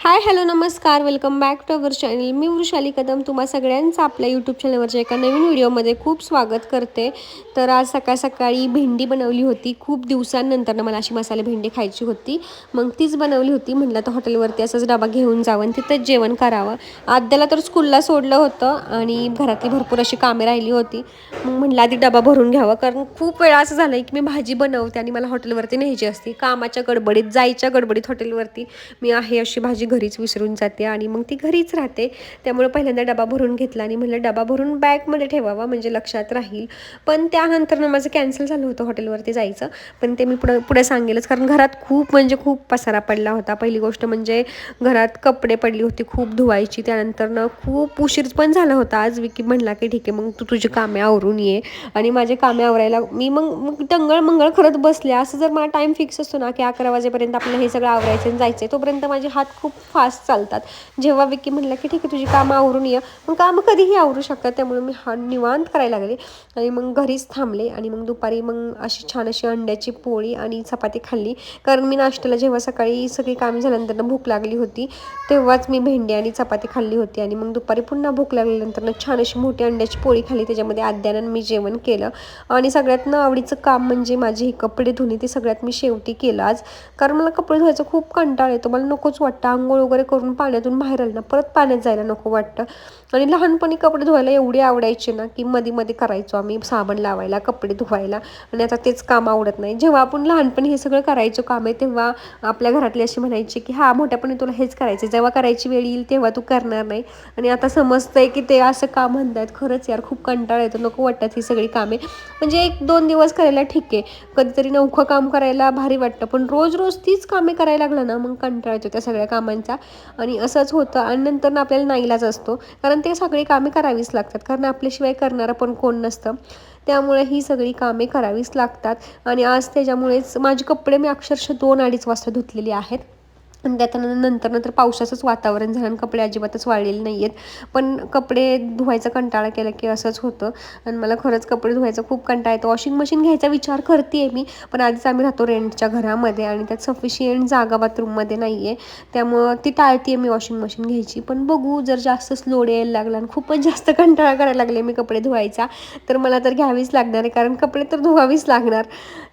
हाय hello नमस्कार. Welcome back to our channel मी वृषाली कदम. तुम्हा सगळ्यांचं आपल्या यूट्यूब चॅनलवरच्या एका नवीन व्हिडिओमध्ये खूप स्वागत करते. तर आज सकाळ सकाळी भेंडी बनवली होती. खूप दिवसांनंतर मला अशी मसाले भेंडी खायची होती. मग तीच बनवली होती. म्हटलं तर हॉटेलवरती असंच डबा घेऊन जावं आणि तिथंच जेवण करावं. आद्याला तर स्कूलला सोडलं होतं आणि घरातली भरपूर अशी कामे राहिली होती. मग म्हटलं आधी डबा भरून घ्यावा. कारण खूप वेळा असं झालं की मी भाजी बनवते आणि मला हॉटेलवरती न्यायची असते. कामाच्या गडबडीत जायच्या गडबडीत हॉटेलवरती मी आहे अशी भाजी घरीच विसरून जाते आणि मग ती घरीच राहते. त्यामुळे पहिल्यांदा डबा भरून घेतला आणि म्हणलं डबा भरून बॅगमध्ये ठेवावा म्हणजे लक्षात राहील. पण त्यानंतर माझं कॅन्सल झालं होतं हॉटेलवरती जायचं. पण ते मी पुढं पुढे सांगेलच कारण घरात खूप म्हणजे खूप पसारा पडला होता. पहिली गोष्ट म्हणजे घरात कपडे पडली होती खूप धुवायची. त्यानंतर खूप उशीर पण झाला होता. आज विकी म्हणला की ठीक आहे मग तू तुझी कामे आवरून ये. आणि माझे कामे आवरायला मी मग मग टंगळ मंगळ करत बसले. असं जर मला टाईम फिक्स असतो ना की अकरा वाजेपर्यंत आपल्याला हे सगळं आवरायचं आणि जायचं आहे तोपर्यंत माझे हात खूप फास्ट चालतात. जेव्हा विकी म्हणलं की ठीक आहे तुझी कामं आवरून ये. मग कामं कधीही आवरू शकतात त्यामुळे मी हा निवांत करायला लागले. आणि मग घरीच थांबले आणि मग दुपारी मग अशी छान अशी अंड्याची पोळी आणि चपाती खाल्ली. कारण मी नाश्त्याला जेव्हा सकाळी सगळी कामे झाल्यानंतर भूक लागली होती तेव्हाच मी भेंडी आणि चपाती खाल्ली होती. आणि मग दुपारी पुन्हा भूक लागल्यानंतर छान अशी मोठी अंड्याची पोळी खाल्ली. त्याच्यामध्ये आद्यानं मी जेवण केलं. आणि सगळ्यात ना आवडीचं काम म्हणजे माझे हे कपडे धुणे ते सगळ्यात मी शेवटी केलं आज. कारण मला कपडे धुवायचं खूप कंटाळ येतो. मला नकोच वाटतं आंघोळ वगैरे करून पाण्यातून बाहेर आलं ना परत पाण्यात जायला नको वाटतं. आणि लहानपणी कपडे धुवायला एवढे आवडायचे ना की मध्ये मध्ये करायचो आम्ही साबण लावायला कपडे धुवायला. आणि आता तेच काम आवडत नाही. जेव्हा आपण लहानपणी हे सगळं करायचो काम आहे तेव्हा आपल्या घरातले असे म्हणायचे की हा मोठ्यापणी तुला हेच करायचं जेव्हा करायची वेळ येईल तेव्हा तू करणार नाही. आणि आता समजतंय की ते असं काम म्हणतात खरंच यार खूप कंटाळा येतो. नको वाटतात ही सगळी कामे. म्हणजे एक दोन दिवस करायला ठीक आहे. कधीतरी नौखं काम करायला भारी वाटतं. पण रोज रोज तीच कामे करायला लागलं ना मग कंटाळा येतो त्या सगळ्या कामांचा. आणि असंच होतं. आणि नंतर आपल्याला नाईलाच असतो. कारण ते सगळी कामे करावीच लागतात. कारण आपल्याशिवाय करणारं पण कोण नसतं. त्यामुळे ही सगळी कामे करावीच लागतात. आणि आज त्याच्यामुळेच माझे कपडे मी अक्षरशः दोन अडीच वाजता धुतलेली आहेत. आणि त्याच्यानंतर नंतर नंतर पावसाचंच वातावरण झालं आणि कपडे अजिबातच वाळलेले नाही आहेत पण कपडे धुवायचा कंटाळा केला की असंच होतं. आणि मला खरंच कपडे धुवायचा खूप कंटाळा येतो. वॉशिंग मशीन घ्यायचा विचार करते मी पण आधीच आम्ही राहतो रेंटच्या घरामध्ये आणि त्यात सफिशियंट जागा बाथरूममध्ये नाही आहे त्यामुळं ती टाळते मी वॉशिंग मशीन घ्यायची. पण बघू जर जास्तच लोड यायला लागला आणि खूपच जास्त कंटाळा करायला लागले मी कपडे धुवायचा तर मला तर घ्यावीच लागणार आहे. कारण कपडे तर धुवावीच लागणार.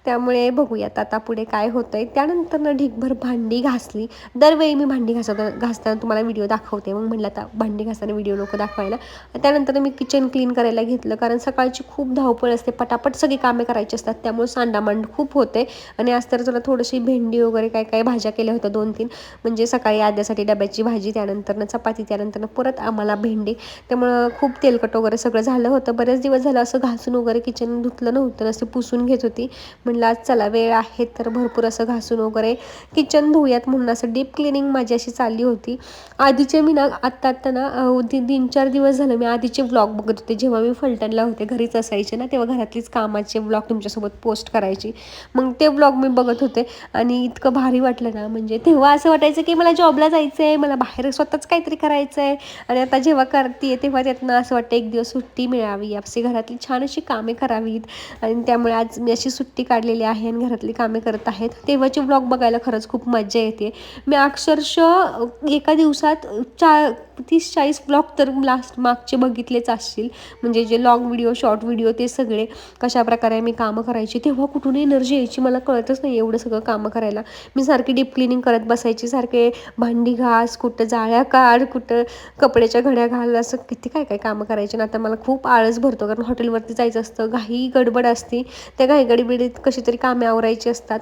त्यामुळे बघूयात आता पुढे काय होतं आहे त्यानंतर ना ढीकभर भांडी घासली. दरवेळी मी भांडी घासत घासताना तुम्हाला व्हिडिओ दाखवते. मग म्हटलं आता भांडी घासताना व्हिडिओ नको दाखवायला. त्यानंतर मी किचन क्लीन करायला घेतलं. कारण सकाळची खूप धावपळ असते. पटापट सगळी कामे करायची असतात. त्यामुळे सांडामांड खूप होते. आणि आज तर तुला थोडीशी भेंडी वगैरे काय काय भाज्या केल्या होत्या दोन तीन. म्हणजे सकाळी आद्यासाठी डब्याची भाजी त्यानंतरनं चपाती त्यानंतरनं परत आम्हाला भेंडी. त्यामुळं खूप तेलकट वगैरे सगळं झालं होतं. बरेच दिवस झालं असं घासून वगैरे किचन धुतलं नव्हतं. असं पुसून घेत होती. म्हणला चला वेळ आहे तर भरपूर असं घासून वगैरे किचन धुयात म्हणून असं डीप क्लिनिंग माझी अशी चालली होती. आधीचे मी ना आत्ता आत्ता ना तीन चार दिवस झालं मी आधीचे व्लॉग बघत होते. जेव्हा मी फलटणला होते घरीच असायचे ना तेव्हा घरातलीच कामाचे व्लॉग तुमच्यासोबत पोस्ट करायची. मग ते व्लॉग मी बघत होते आणि इतकं भारी वाटलं ना म्हणजे तेव्हा असं वाटायचं की मला जॉबला जायचं आहे मला बाहेर स्वतःच काहीतरी करायचं आहे आणि आता जेव्हा करते तेव्हा त्यातनं असं वाटतं एक दिवस सुट्टी मिळावी. आपली घरातली छान अशी कामे करावीत. आणि त्यामुळे आज मी अशी सुट्टी काढली काढलेली आहे आणि घरातली कामे करत आहेत. तेव्हाचे ब्लॉग बघायला खरंच खूप मजा येते. मी अक्षरशः एका दिवसात चा तीस चाळीस ब्लॉग तर लास्ट मागचे बघितलेच असतील. म्हणजे जे लॉंग व्हिडिओ शॉर्ट व्हिडिओ ते सगळे कशा प्रकारे मी कामं करायची तेव्हा कुठून एनर्जी यायची मला कळतच नाही एवढं सगळं कामं करायला. मी सारखी डीप क्लिनिंग करत बसायची सारखे भांडी घास कुठं जाळ्या काढ कुठं कपड्याच्या घड्या घाल असं किती काय काय कामं करायचे. ना आता मला खूप आळस भरतो कारण हॉटेलवरती जायचं असतं घाई गडबड असती. त्या घाई गडबडीत कशी तरी कामे आवरायची असतात.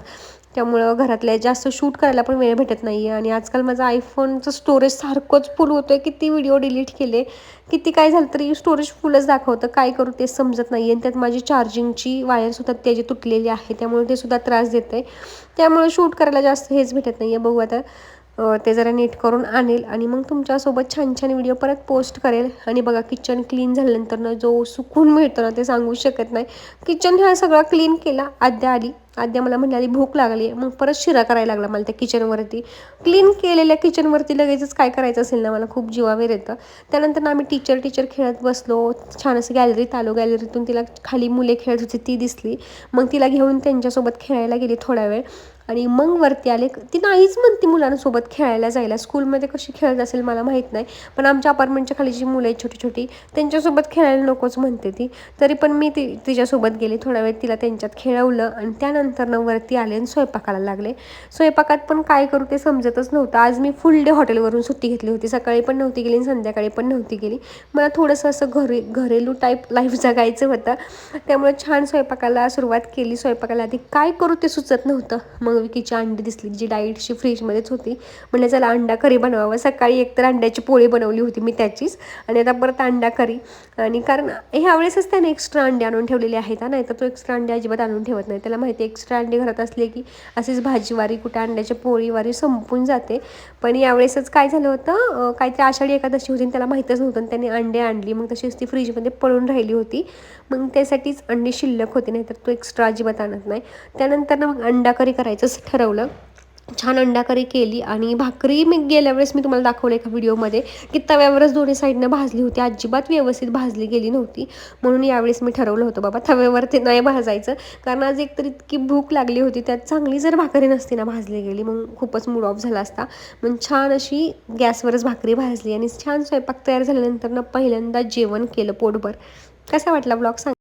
त्यामुळं घरातल्या जास्त शूट करायला पण वेळ भेटत नाही आहे आणि आजकाल माझं आयफोनचं स्टोरेज सारखंच फुल होतं आहे किती व्हिडिओ डिलीट केले किती काय झालं तरी स्टोरेज फुलच दाखवतं. काय करू ते समजत नाही आणि त्यात माझी चार्जिंगची वायरसुद्धा त्याची तुटलेली आहे. त्यामुळे ते सुद्धा त्रास देतं आहे त्यामुळे शूट करायला जास्त हेच भेटत नाही आहे बघू आता ते जरा नीट करून आणेल आणि मग तुमच्यासोबत छान छान व्हिडिओ परत पोस्ट करेल. आणि बघा किचन क्लीन झाल्यानंतर ना जो सुकून मिळतो ना ते सांगू शकत नाही. किचन हा सगळा क्लीन केला आद्या आली. आद्या मला म्हणाली भूक लागली मग परत शिरा करायला लागला मला त्या किचनवरती क्लीन केलेल्या किचनवरती लगेचच काय करायचं असेल ना मला खूप जीवावेर येतं. त्यानंतर ना आम्ही टीचर टीचर खेळत बसलो. छान असं गॅलरीत आलो गॅलरीतून तिला खाली मुले खेळत होती ती दिसली. मग तिला घेऊन त्यांच्यासोबत खेळायला गेली थोडा वेळ. आणि मग वरती आले ती नाहीच म्हणते मुलांसोबत खेळायला जायला. स्कूलमध्ये कशी खेळत असेल मला माहीत नाही. पण आमच्या अपार्टमेंटच्या खाली जी मुलं आहेत छोटी छोटी त्यांच्यासोबत खेळायला नकोच म्हणते ती. तरी पण मी ती तिच्यासोबत गेले. थोडा वेळ तिला त्यांच्यात खेळवलं आणि त्यानंतर न वरती आले आणि स्वयंपाकाला लागले. स्वयंपाकात पण काय करू ते समजतच नव्हतं. आज मी फुल डे हॉटेलवरून सुट्टी घेतली होती. सकाळी पण नव्हती गेली आणि संध्याकाळी पण नव्हती गेली. मला थोडंसं असं घरी घरेलू टाईप लाईफ जगायचं होतं. त्यामुळे छान स्वयंपाकाला सुरुवात केली. स्वयंपाकाला आधी काय करू ते सुचत नव्हतं. मग विकीची अंडी दिसली जी डाईटशी फ्रीजमध्येच होती. म्हणजे चला अंडा करी बनवावं. सकाळी एकतर अंड्याची पोळी बनवली होती मी त्याचीच. आणि आता परत अंडा करी. आणि कारण ह्यावेळेसच त्याने एक्स्ट्रा अंडे आणून ठेवलेले आहेत नाही तर तो एक्स्ट्रा अंडे अजिबात आणून ठेवत नाही. त्याला माहिती आहे एक्स्ट्रा अंडे घरात असले की अशीच भाजीवारी कुठे अंड्याची पोळीवारी संपून जाते. पण यावेळेसच काय झालं होतं काहीतरी आषाढी एकादशी होती त्याला माहीतच नव्हतं आणि त्याने अंडे आणली. मग तशीच ती फ्रीजमध्ये पळून राहिली होती. मग त्यासाठीच अंडी शिल्लक होते नाही तर तो एक्स्ट्रा अजिबात आणत नाही. त्यानंतर ना मग अंडा करी तसं ठरवलं. छान अंडाकरी केली आणि भाकरी मी गेल्या वेळेस मी तुम्हाला दाखवलं एका व्हिडिओमध्ये की तव्यावरच दोन्ही साईडनं भाजली होती. अजिबात व्यवस्थित भाजली गेली नव्हती. म्हणून यावेळेस मी ठरवलं होतं बाबा तव्यावर ते नाही भाजायचं. कारण आज एकतर इतकी भूक लागली होती त्यात चांगली जर भाकरी नसती ना भाजली गेली. मग खूपच मूड ऑफ झाला असता. मग छान अशी गॅसवरच भाकरी भाजली आणि छान स्वयंपाक तयार झाल्यानंतर ना पहिल्यांदा जेवण केलं पोटभर. कसा वाटला ब्लॉग सांग